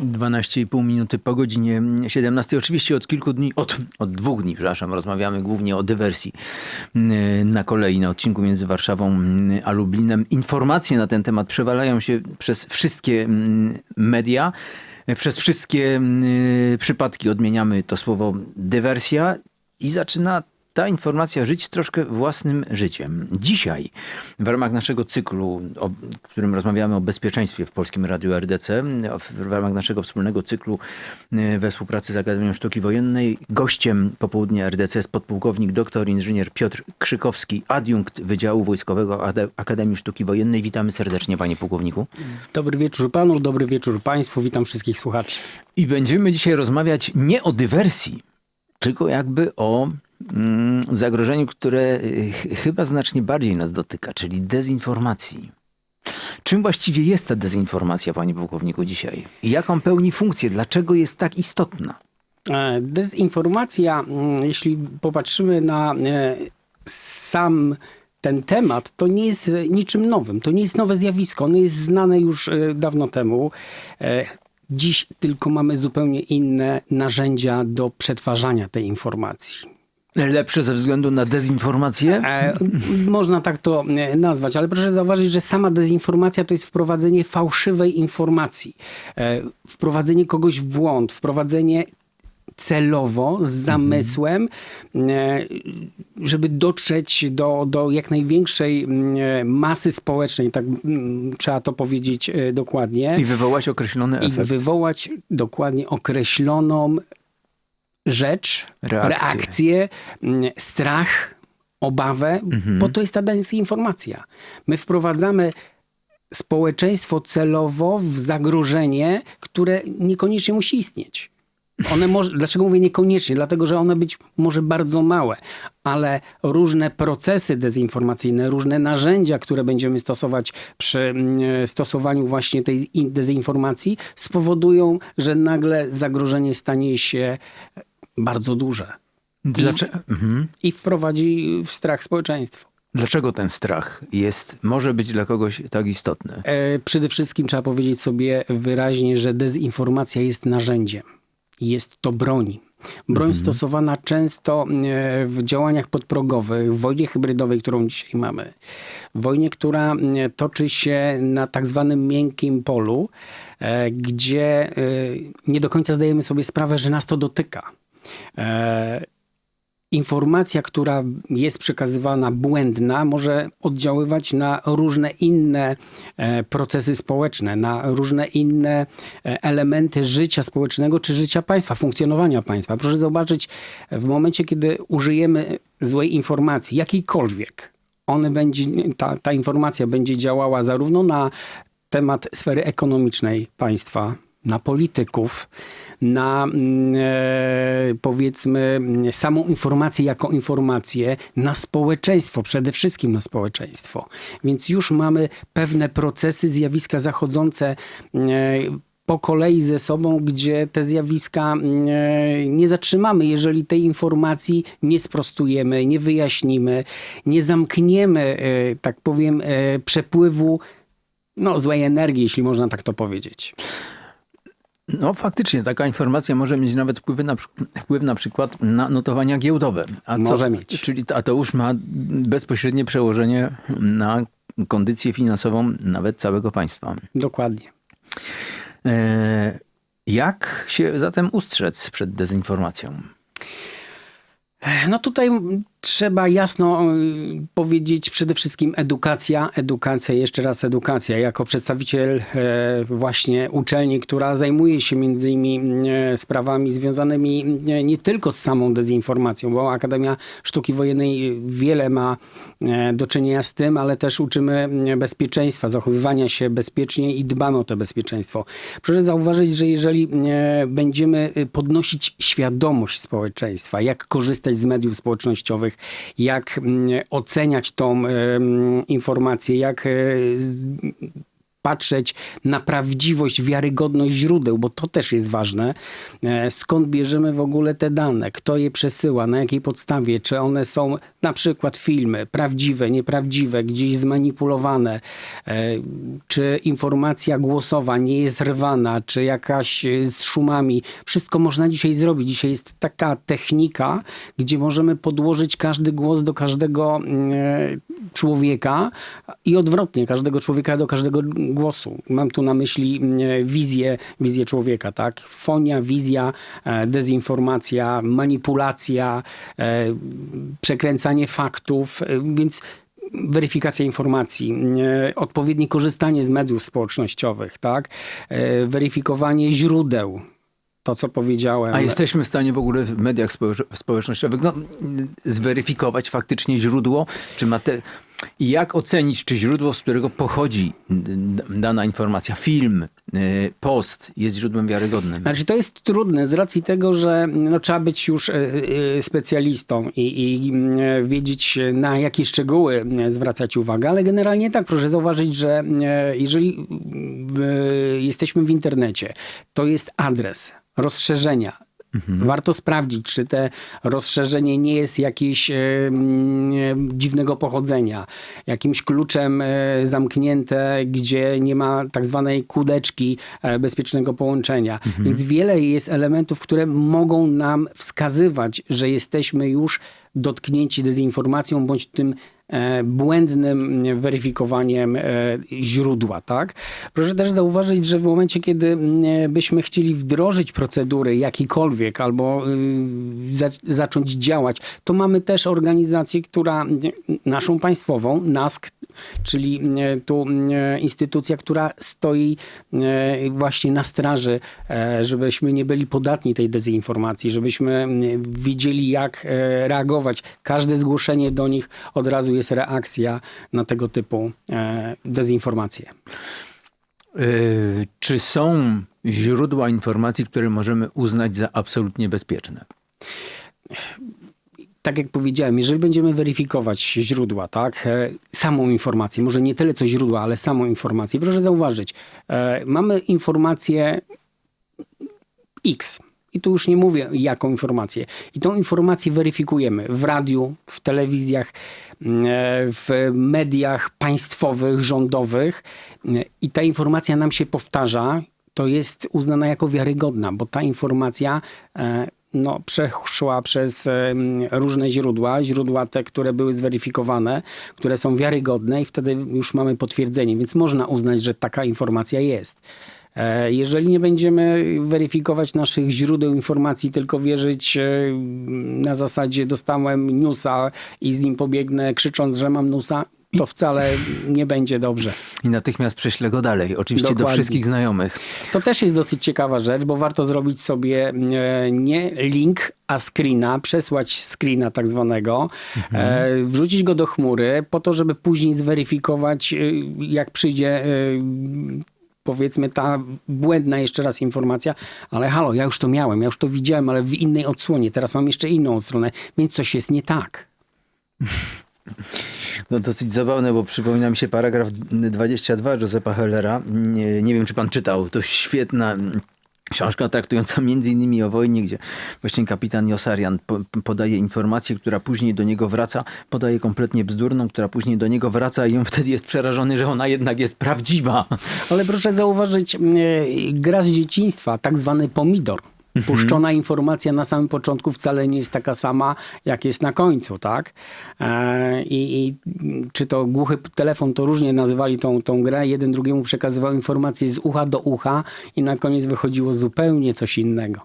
12,5 minuty po godzinie 17. Oczywiście od kilku dni, od, od dwóch dni, przepraszam, rozmawiamy głównie o dywersji mm, na kolei, na odcinku między Warszawą mm, a Lublinem. Informacje na ten temat przewalają się przez wszystkie mm, media. Przez wszystkie przypadki odmieniamy to słowo dywersja i zaczyna ta informacja żyć troszkę własnym życiem. Dzisiaj w ramach naszego cyklu, o, w którym rozmawiamy o bezpieczeństwie w Polskim Radiu RDC, w ramach naszego wspólnego cyklu e, we współpracy z Akademią Sztuki Wojennej, gościem popołudnia RDC jest podpułkownik doktor inżynier Piotr Krzykowski, adiunkt Wydziału Wojskowego Akademii Sztuki Wojennej. Witamy serdecznie panie pułkowniku. Dobry wieczór panu, dobry wieczór państwu, witam wszystkich słuchaczy. I będziemy dzisiaj rozmawiać nie o dywersji, tylko jakby o zagrożeniu, które y, chyba znacznie bardziej nas dotyka, czyli dezinformacji. Czym właściwie jest ta dezinformacja, panie pułkowniku, dzisiaj? I jaką pełni funkcję? Dlaczego jest tak istotna? E, dezinformacja, mm, jeśli popatrzymy na e, sam ten temat, to nie jest niczym nowym. To nie jest nowe zjawisko. Ono jest znane już e, dawno temu. Dziś tylko mamy zupełnie inne narzędzia do przetwarzania tej informacji. Lepsze ze względu na dezinformację? E, można tak to e, nazwać, ale proszę zauważyć, że sama dezinformacja to jest wprowadzenie fałszywej informacji, e, wprowadzenie kogoś w błąd, wprowadzenie celowo, z zamysłem, e, żeby dotrzeć do, do jak największej masy społecznej, tak trzeba to powiedzieć dokładnie. I wywołać określony efekt. I wywołać dokładnie określoną rzecz, reakcję, reakcję mm, strach, obawę, mhm. po to jest ta dezinformacja. My wprowadzamy społeczeństwo celowo w zagrożenie, które niekoniecznie musi istnieć. One może, dlaczego mówię niekoniecznie? Dlatego, że one być może bardzo małe, ale różne procesy dezinformacyjne, różne narzędzia, które będziemy stosować przy mm, stosowaniu właśnie tej dezinformacji, spowodują, że nagle zagrożenie stanie się bardzo duże. Dlaczego? I, mhm. I wprowadzi w strach społeczeństwo. Dlaczego ten strach jest, może być dla kogoś tak istotny? E, przede wszystkim trzeba powiedzieć sobie wyraźnie, że dezinformacja jest narzędziem. Jest to broń. Broń mhm. stosowana często e, w działaniach podprogowych, w wojnie hybrydowej, którą dzisiaj mamy. Wojnie, która e, toczy się na tak zwanym miękkim polu, e, gdzie nie do końca zdajemy sobie sprawę, że nas to dotyka informacja, która jest przekazywana błędna, może oddziaływać na różne inne e, procesy społeczne, na różne inne e, elementy życia społecznego czy życia państwa, funkcjonowania państwa. Proszę zobaczyć, w momencie, kiedy użyjemy złej informacji, jakiejkolwiek, one będzie, ta, ta informacja będzie działała zarówno na temat sfery ekonomicznej państwa, na polityków, na mm, e, powiedzmy samą informację jako informację, na społeczeństwo, przede wszystkim na społeczeństwo. Więc już mamy pewne procesy, zjawiska zachodzące e, po kolei ze sobą, gdzie te zjawiska e, nie zatrzymamy, jeżeli tej informacji nie sprostujemy, nie wyjaśnimy, nie zamkniemy, tak powiem, przepływu no, złej energii, jeśli można tak to powiedzieć. No faktycznie, taka informacja może mieć nawet wpływy na, wpływ na przykład na notowania giełdowe. A może co, mieć. Czyli, a to już ma bezpośrednie przełożenie na kondycję finansową nawet całego państwa. Dokładnie. E, jak się zatem ustrzec przed dezinformacją? No tutaj trzeba jasno y, powiedzieć przede wszystkim edukacja, edukacja, jeszcze raz edukacja. Jako przedstawiciel e, właśnie uczelni, która zajmuje się między innymi e, sprawami związanymi nie tylko z samą dezinformacją, bo Akademia Sztuki Wojennej wiele ma e, do czynienia z tym, ale też uczymy bezpieczeństwa, zachowywania się bezpiecznie i dbamy o to bezpieczeństwo. Proszę zauważyć, że jeżeli będziemy podnosić świadomość społeczeństwa, jak korzystać z mediów społecznościowych, jak mm, oceniać tą informację, jak e, patrzeć na prawdziwość, wiarygodność źródeł, bo to też jest ważne. E, Skąd bierzemy w ogóle te dane? Kto je przesyła? Na jakiej podstawie? Czy one są na przykład filmy prawdziwe, nieprawdziwe, gdzieś zmanipulowane? E, Czy informacja głosowa nie jest rwana? Czy jakaś e, z szumami? Wszystko można dzisiaj zrobić. Dzisiaj jest taka technika, gdzie możemy podłożyć każdy głos do każdego mm, człowieka i odwrotnie, każdego człowieka do każdego głosu. Mam tu na myśli mm, wizję, wizję człowieka, tak? Fonia, wizja, e, dezinformacja, manipulacja, e, przekręcanie faktów, e, więc weryfikacja informacji, e, odpowiednie korzystanie z mediów społecznościowych, tak? E, Weryfikowanie źródeł. To, co powiedziałem. A jesteśmy w stanie w ogóle w mediach społecz- społecznościowych no, zweryfikować faktycznie źródło, czy ma te... I jak ocenić, czy źródło, z którego pochodzi dana informacja, film, y, post jest źródłem wiarygodnym? Znaczy to jest trudne z racji tego, że no, trzeba być już e, e, specjalistą i, i wiedzieć na jakie szczegóły zwracać uwagę, ale generalnie tak, proszę zauważyć, że jeżeli jesteśmy w internecie, to jest adres rozszerzenia. Warto sprawdzić, czy te rozszerzenie nie jest jakieś dziwnego pochodzenia, jakimś kluczem e, zamknięte, gdzie nie ma tak zwanej kudeczki e, bezpiecznego połączenia. Więc wiele jest elementów, które mogą nam wskazywać, że jesteśmy już dotknięci dezinformacją bądź tym błędnym weryfikowaniem e, źródła, tak? Proszę też zauważyć, że w momencie, kiedy byśmy chcieli wdrożyć procedury jakikolwiek albo y, za, zacząć działać, to mamy też organizację, która naszą państwową, NASK, czyli tu instytucja, która stoi właśnie na straży, e, żebyśmy nie byli podatni tej dezinformacji, żebyśmy wiedzieli, jak e, reagować. Każde zgłoszenie do nich od razu jest reakcja na tego typu e, dezinformacje. Y, czy są źródła informacji, które możemy uznać za absolutnie bezpieczne? tak jak powiedziałem, jeżeli będziemy weryfikować źródła, tak, e, samą informację, może nie tyle co źródła, ale samą informację, proszę zauważyć, e, mamy informację X. I tu już nie mówię jaką informację. I tą informację weryfikujemy w radiu, w telewizjach, mm, e, w mediach państwowych, rządowych. Mm, I ta informacja nam się powtarza. To jest uznana jako wiarygodna, bo ta informacja e, no, przeszła przez różne źródła, źródła te, które były zweryfikowane, które są wiarygodne i wtedy już mamy potwierdzenie, więc można uznać, że taka informacja jest. E, Jeżeli nie będziemy weryfikować naszych źródeł informacji, tylko wierzyć e, na zasadzie dostałem newsa i z nim pobiegnę krzycząc, że mam newsa, to wcale nie będzie dobrze. I natychmiast prześlę go dalej, oczywiście do Dokładnie. wszystkich znajomych. To też jest dosyć ciekawa rzecz, bo warto zrobić sobie e, nie link, a screena, przesłać screena tak zwanego, e, wrzucić go do chmury po to, żeby później zweryfikować, jak przyjdzie powiedzmy ta błędna jeszcze raz informacja, ale halo, ja już to miałem, ja już to widziałem, ale w innej odsłonie, teraz mam jeszcze inną stronę, więc coś jest nie tak. No dosyć zabawne, bo przypomina mi się paragraf 22 Josepa Hellera. Nie, nie wiem, czy pan czytał. To świetna książka traktująca między innymi o wojnie, gdzie właśnie kapitan Josarian po, podaje informację, która później do niego wraca, podaje kompletnie bzdurną, która później do niego wraca i on wtedy jest przerażony, że ona jednak jest prawdziwa. Ale proszę zauważyć, e, gra z dzieciństwa, tak zwany pomidor. Puszczona informacja na samym początku wcale nie jest taka sama, jak jest na końcu, tak? E, I, i czy to głuchy telefon, to różnie nazywali tą, tą grę. Jeden drugiemu przekazywał informacje z ucha do ucha i na koniec wychodziło zupełnie coś innego.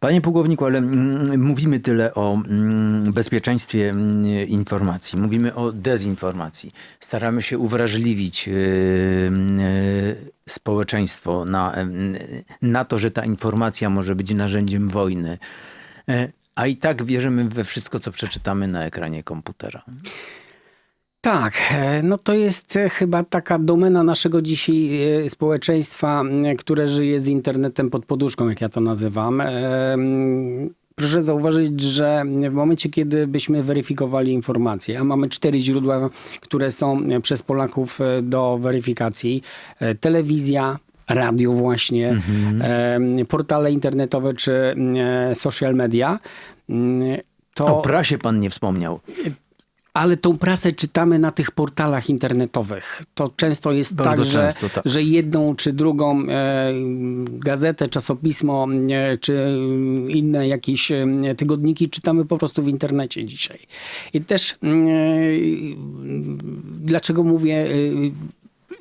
Panie pułkowniku, ale mm, mówimy tyle o mm, bezpieczeństwie mm, informacji, mówimy o dezinformacji. Staramy się uwrażliwić yy, yy, społeczeństwo na, yy, na to, że ta informacja może być narzędziem wojny. Yy, A i tak wierzymy we wszystko, co przeczytamy na ekranie komputera. Tak, e, no to jest e, chyba taka domena naszego dzisiaj e, społeczeństwa, które żyje z internetem pod poduszką, jak ja to nazywam. Proszę zauważyć, że w momencie, kiedy byśmy weryfikowali informacje, a mamy cztery źródła, które są przez Polaków do weryfikacji, telewizja, radio właśnie, Mhm. portale internetowe czy social media, to... O prasie pan nie wspomniał. Ale tą prasę czytamy na tych portalach internetowych. To często jest Bardzo tak, że, często, tak. że jedną czy drugą e, gazetę, czasopismo e, czy inne jakieś e, tygodniki czytamy po prostu w internecie dzisiaj. I też e, dlaczego mówię e,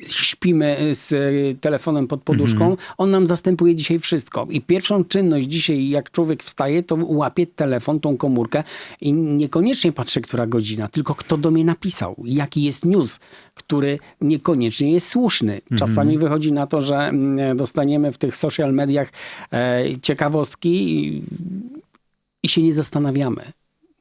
śpimy z e, telefonem pod poduszką, on nam zastępuje dzisiaj wszystko. I pierwszą czynność dzisiaj, jak człowiek wstaje, to łapie telefon, tą komórkę i niekoniecznie patrzy, która godzina, tylko kto do mnie napisał, jaki jest news, który niekoniecznie jest słuszny. Czasami wychodzi na to, że mm, dostaniemy w tych social mediach e, ciekawostki i się nie zastanawiamy.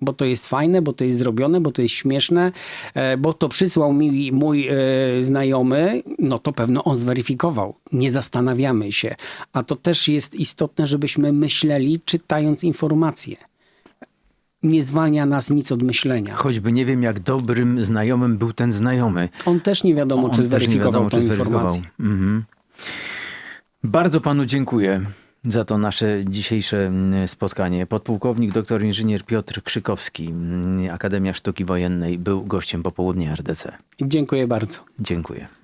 Bo to jest fajne, bo to jest zrobione, bo to jest śmieszne, e, bo to przysłał mi mój e, znajomy, no to pewno on zweryfikował. Nie zastanawiamy się. A to też jest istotne, żebyśmy myśleli, czytając informacje. Nie zwalnia nas nic od myślenia. Choćby nie wiem, jak dobrym znajomym był ten znajomy. On też nie wiadomo, On czy zweryfikował wiadomo, tę czy zweryfikował. informację. Mhm. Bardzo panu dziękuję za to nasze dzisiejsze spotkanie. Podpułkownik dr inżynier Piotr Krzykowski, Akademia Sztuki Wojennej, był gościem popołudnia RDC. Dziękuję bardzo. Dziękuję.